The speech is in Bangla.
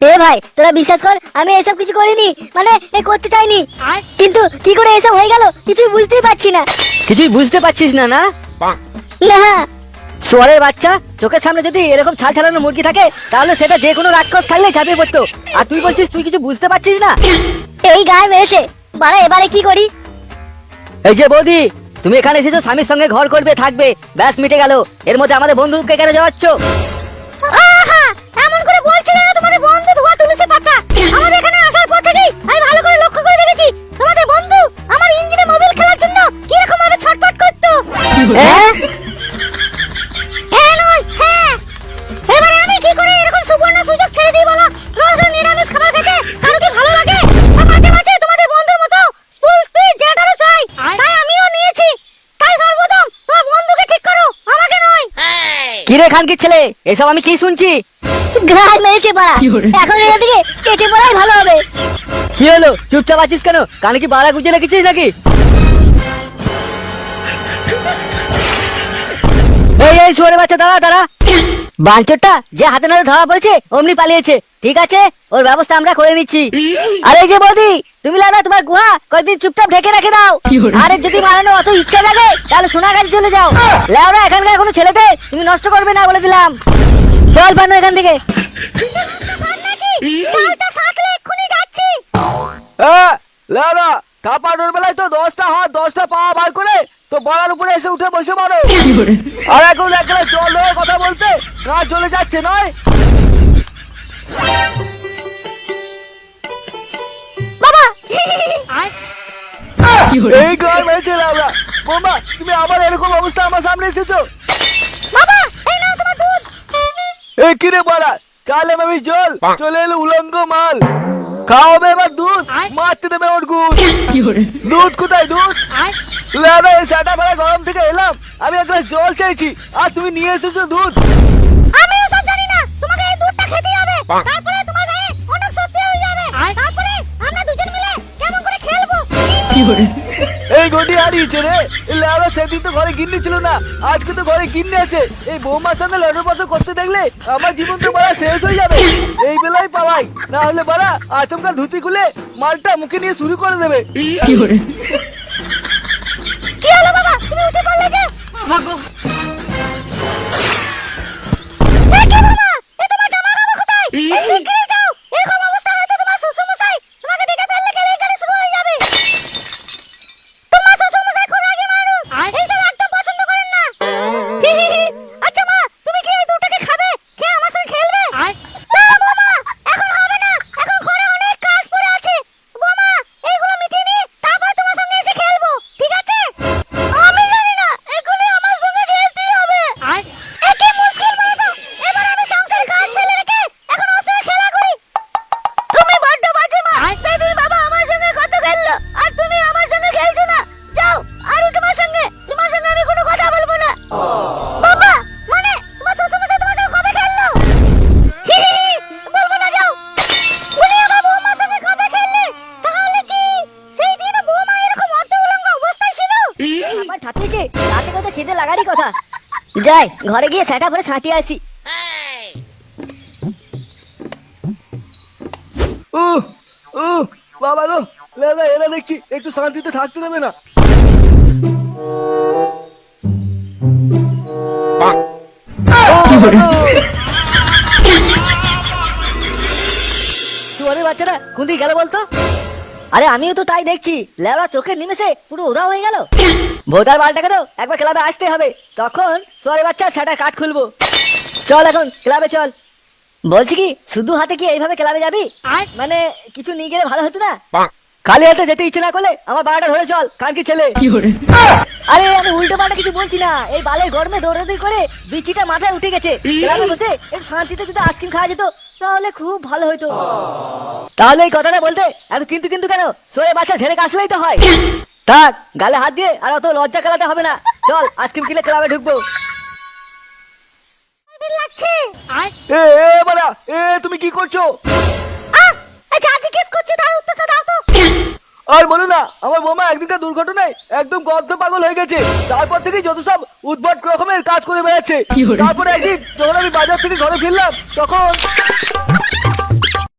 এ ভাই তোরা বিশ্বাস কর আমি এসব কিছু করিনি মানে এ করতে চাইনি। কিন্তু কি করে এসব হয়ে গেল কিছুই বুঝতেই পারছি না। কিছুই বুঝতে পারছিস না না? না। সোয়ারের বাচ্চা চোখের সামনে যদি এরকম ছাল ছাড়ানো মুরগি থাকে তাহলে সেটা যে কোনো রাক্ষস থাকলে ঝাঁপিয়ে পড়তো। আর তুই বলছিস তুই কিছু বুঝতে পারছিস না? এই গায়ে মেরেছে। বাড়া এবারে কি করি? এই যে বৌদি তুমি এখানে এসেছ স্বামীর সঙ্গে ঘর করবে থাকবে। ব্যাস মিটে গেল। এর মধ্যে আমাদের বন্ধুকে কেন যাওয়াচ্ছ কিরে খানকির ছেলে এসব আমি কি শুনছি? ঘাড় মেরেছে পাড়া এখন এর দিকে কেটে পড়াই ভালো হবে। কি হলো চুপচাপ আছিস কেন? কানে কি বাড়া গুজে রেখেছিস নাকি? এই এই শুয়ারের বাচ্চা দাঁড়া দাঁড়া। বাঞ্চরটা যে হাতে নাতে ধরা পড়েছে অমনি পালিয়েছে। ঠিক আছে? ওর ব্যবস্থা আমরা করে নিচ্ছি। আরে যে বৌদি তুমি লানা তোমার গুহা কয়েকদিন চুপচাপ ঢেকে রেখে দাও। আরে যদি মারানো অত ইচ্ছা থাকে তাহলে সোনা গাছ চলে যাও। লাউরা এখানকার কোনো ছেলেতে তুমি নষ্ট করবে না বলে দিলাম। চল পানো এখান থেকে। পাল্টা কাপানোর বেলায় তো দশটা হাত দশটা পা বার করে তো বলার উপরে এসে উঠে বসে মারো আর এখন একলা জল কথা বলতে কাজ চলে যাচ্ছে নয়? বাবা! এই গান মেরেছে লাউরা বোমা তুমি আবার এরকম অবস্থা আমার সামনে এসেছ? বাবা এই নাও তোমার দুধ। এই কিরে বলা? চালে আমি জল? চলে এলো উলঙ্গ মাল। খাওয়াবে এবার দুধ? মারতে দেবে ওর গুড়। দুধ কোথায় দুধ? এই সাটা বেলা গরম থেকে এলাম। আমি এক গ্লাস জল চাইছি। আর তুমি নিয়ে এসেছ দুধ। আমি জানি না। তোমাকে এই দুধটা খেতে হবে। তারপরে তোমার গায়ে অনেক শক্তি হয়ে যাবে। তারপরে আমরা দুজন মিলে কেমন করে খেলব? এই গন্ডি হারিয়েছে রে। এই সেদিন তো ঘরে গিন্নি ছিল না। আজকে তো ঘরে গিন্নি আছে। এই বৌমার সঙ্গে লড়পত্র করতে দেখলে আমার জীবন তো বাড়া শেষ হয়ে যাবে। এই বেলায় পালাই না হলে বাড়া আচমকা ধুতি খুলে মালটা মুখে নিয়ে শুরু করে দেবে। কি হলো বাবা? তুমি উঠে পড়লে যে? এ আমার রাতে কথা খেতে লাগারই কথা। যাই ঘরে গিয়ে সেটা করে ছাঁটিয়ে আসি ও ও বাবা গো লেওরা এরা দেখছি একটু শান্তিতে থাকতে দেবে না। বাচ্চারা কোন দিকে গেল বলতো? আরে আমিও তো তাই দেখছি। লেওরা চোখের নিমেষে পুরো উধাও হয়ে গেল। ভোটার বালটাকে তো একবার ক্লাবে আসতে হবে। তখন সোয়ারের বাচ্চা সেটা কাঠ খুলবো। চল এখন ক্লাবে চল। বলছি কি শুধু হাতে কি এইভাবে ক্লাবে যাবি? মানে কিছু নিয়ে গেলে ভালো হতো না? খালি হাতে যেতে ইচ্ছে না করলে আমার বাড়াটা ধরে চল কান কি ছেলে? আরে আমি উল্টো পাল্টা কিছু বলছি না। এই বালের গরমে দৌড়াদৌড়ি করে বিচিটা মাথায় উঠে গেছে। ক্লাবে বসে একটু শান্তিতে যদি আইসক্রিম খাওয়া যেত তাহলে খুব ভালো হতো তাহলে এই কথাটা বলতে এত কিন্তু কিন্তু কেন? সোয়ে বাচ্চা ছেড়ে কাশলেই তো হয়। থাক গালে হাত দিয়ে আর অত লজ্জা কালাতে হবে না। চল আইসক্রিম কিনে ক্লাবে ঢুকবো। লাগছে। এ বাবা এ তুমি কি করছ? আচ্ছা আজকে কিস করছে তার উত্তরটা দাও তো আর বলো না আমার বৌমা একদিনকার দুর্ঘটনায় একদম গর্ধ পাগল হয়ে গেছে। তারপর থেকে যত সব উদ্ভট রকমের কাজ করে বেড়াচ্ছে। তারপরে একদিন যখন আমি বাজার থেকে ঘরে ফিরলাম তখন